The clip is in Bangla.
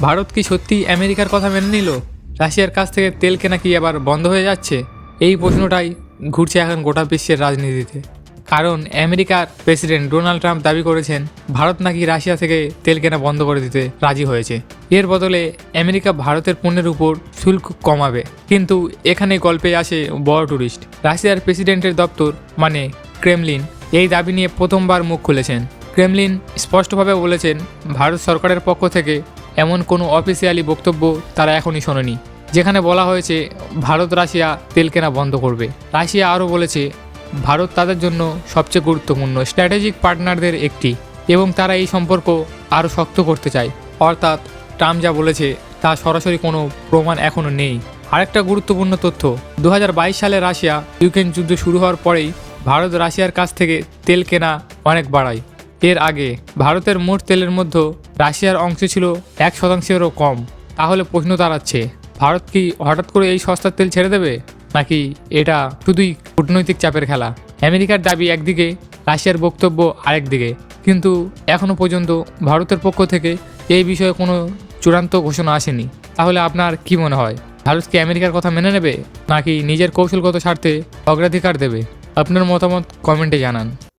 ভারত কি সত্যি আমেরিকার কথা মেনে নিল? রাশিয়ার কাছ থেকে তেল কেনা কি আবার বন্ধ হয়ে যাচ্ছে? এই প্রশ্নটাই ঘুরছে এখন গোটা বিশ্বের রাজনীতিতে। কারণ আমেরিকার প্রেসিডেন্ট ডোনাল্ড ট্রাম্প দাবি করেছেন, ভারত নাকি রাশিয়া থেকে তেল কেনা বন্ধ করে দিতে রাজি হয়েছে। এর বদলে আমেরিকা ভারতের পণ্যের উপর শুল্ক কমাবে। কিন্তু এখানে গল্পে আসে বড় টুরিস্ট। রাশিয়ার প্রেসিডেন্টের দপ্তর মানে ক্রেমলিন, এই দাবি নিয়ে প্রথমবার মুখ খুলেছেন। ক্রেমলিন স্পষ্টভাবে বলেছেন, ভারত সরকারের পক্ষ থেকে এমন কোনো অফিসিয়ালি বক্তব্য তারা এখনই শোনেনি। যেখানে বলা হয়েছে, ভারত রাশিয়া তেল কেনা বন্ধ করবে। রাশিয়া আরও বলেছে, ভারত তাদের জন্য সবচেয়ে গুরুত্বপূর্ণ স্ট্র্যাটেজিক পার্টনারদের একটি এবং তারা এই সম্পর্ক আরও শক্ত করতে চায়। অর্থাৎ, ট্রাম্প যা বলেছে, তা সরাসরি কোনো প্রমাণ এখনও নেই। আরেকটা গুরুত্বপূর্ণ তথ্য দু হাজার বাইশ সালে রাশিয়া ইউক্রেন যুদ্ধ শুরু হওয়ার পরেই ভারত রাশিয়ার কাছ থেকে তেল কেনা অনেক বাড়ায়। এর আগে ভারতের মোট তেলের মধ্যে রাশিয়ার অংশ ছিল এক শতাংশেরও কম। তাহলে প্রশ্ন দাঁড়াচ্ছে, ভারত কি হঠাৎ করে এই সস্তার তেল ছেড়ে দেবে? নাকি এটা শুধুই কূটনৈতিক চাপের খেলা? আমেরিকার দাবি একদিকে, রাশিয়ার বক্তব্য আরেকদিকে কিন্তু এখনও পর্যন্ত ভারতের পক্ষ থেকে এই বিষয়ে কোনো চূড়ান্ত ঘোষণা আসেনি। তাহলে আপনার কি মনে হয়, ভারত কি আমেরিকার কথা মেনে নেবে, নাকি নিজের কৌশলগত স্বার্থে অগ্রাধিকার দেবে? আপনার মতামত কমেন্টে জানান।